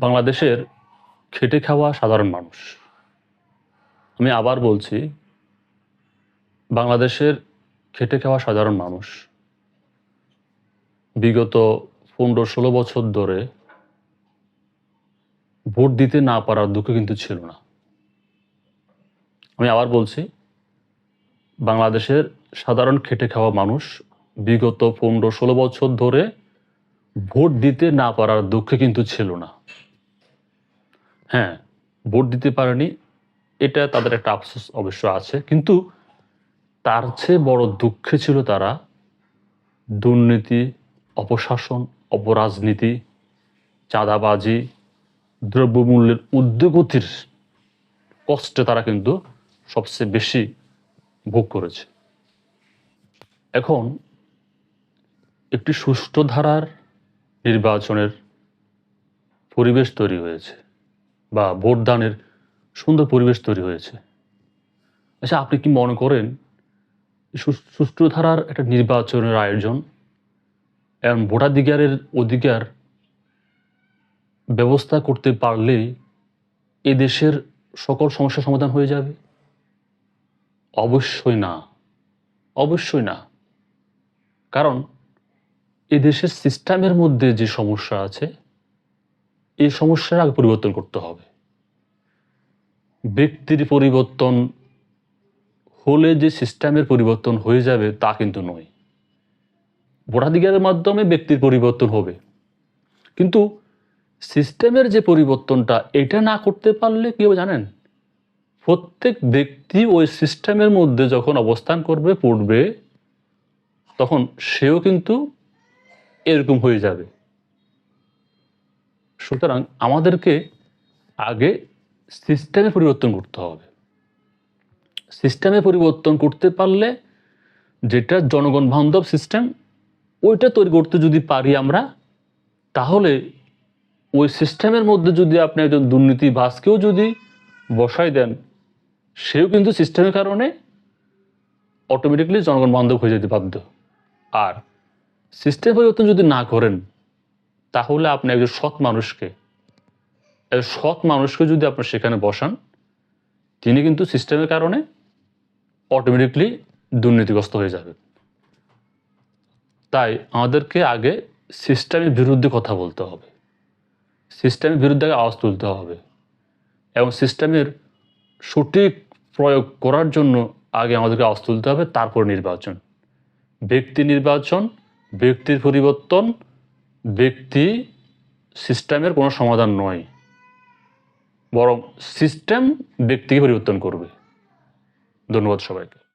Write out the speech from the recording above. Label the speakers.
Speaker 1: বাংলাদেশের খেটে খাওয়া সাধারণ মানুষ। আমি আবার বলছি, বাংলাদেশের খেটে খাওয়া সাধারণ মানুষ বিগত পনেরো ষোলো বছর ধরে ভোট দিতে না পারার দুঃখ কিন্তু ছিল না। আমি আবার বলছি, বাংলাদেশের সাধারণ খেটে খাওয়া মানুষ বিগত পনেরো ষোলো বছর ধরে ভোট দিতে না পারার দুঃখে কিন্তু ছিল না। হ্যাঁ ভোট দিতে পারেনি, এটা তাদের একটা আফসোস অবশ্য আছে। কিন্তু তার চেয়ে বড় দুঃখে ছিল তারা দুর্নীতি, অপশাসন, অপরাজনীতি, চাঁদাবাজি, দ্রব্যমূল্যের উদ্যোগতির কষ্টে তারা কিন্তু সবচেয়ে বেশি ভোগ করেছে। এখন একটি সুষ্ঠু ধারার নির্বাচনের পরিবেশ তৈরি হয়েছে। বা ভোটদানের সুন্দর পরিবেশ তৈরি হয়েছে। আচ্ছা আপনি কি মনে করেন সুষ্ঠু ধারার একটা নির্বাচনের আয়োজন এবং ভোটাধিকারের অধিকার ব্যবস্থা করতে পারলেই এ দেশের সকল সমস্যার সমাধান হয়ে যাবে? অবশ্যই না। অবশ্যই না। কারণ এ দেশের সিস্টেমের মধ্যে যে সমস্যা আছে এই সমস্যার আগে পরিবর্তন করতে হবে। ব্যক্তির পরিবর্তন হলে যে সিস্টেমের পরিবর্তন হয়ে যাবে তা কিন্তু নয়। ভোটাধিকারের মাধ্যমে ব্যক্তির পরিবর্তন হবে। কিন্তু সিস্টেমের যে পরিবর্তনটা, এটা না করতে পারলে কেউ জানেন? প্রত্যেক ব্যক্তি ওই সিস্টেমের মধ্যে যখন অবস্থান করবে, পড়বে, তখন সেও কিন্তু এরকম হয়ে যাবে। সুতরাং আমাদেরকে আগে সিস্টেমে পরিবর্তন করতে হবে। সিস্টেমে পরিবর্তন করতে পারলে যেটা জনগণ বান্ধব সিস্টেম ওইটা তৈরি করতে যদি পারি আমরা, তাহলে ওই সিস্টেমের মধ্যে যদি আপনি একজন দুর্নীতিবাজকেও যদি বসাই দেন, সেও কিন্তু সিস্টেমের কারণে অটোমেটিকলি জনগণ বান্ধব হয়ে যেতে বাধ্য। আর সিস্টেম পরিবর্তন যদি না করেন তাহলে আপনি একজন সৎ মানুষকে। সৎ মানুষকে যদি আপনি সেখানে বসান, তিনি কিন্তু সিস্টেমের কারণে অটোমেটিকলি দুর্নীতিগ্রস্ত হয়ে যাবে। তাই আমাদেরকে আগে সিস্টেমের বিরুদ্ধে কথা বলতে হবে। সিস্টেমের বিরুদ্ধে আওয়াজ তুলতে হবে। এবং সিস্টেমের সঠিক প্রয়োগ করার জন্য আগে আমাদেরকে আওয়াজ তুলতে হবে, তারপর নির্বাচন। ব্যক্তি নির্বাচন, ব্যক্তির পরিবর্তন ব্যক্তি সিস্টেমের কোনো সমাধান নয় বরং সিস্টেম ব্যক্তিকে পরিবর্তন করবে। ধন্যবাদ সবাইকে।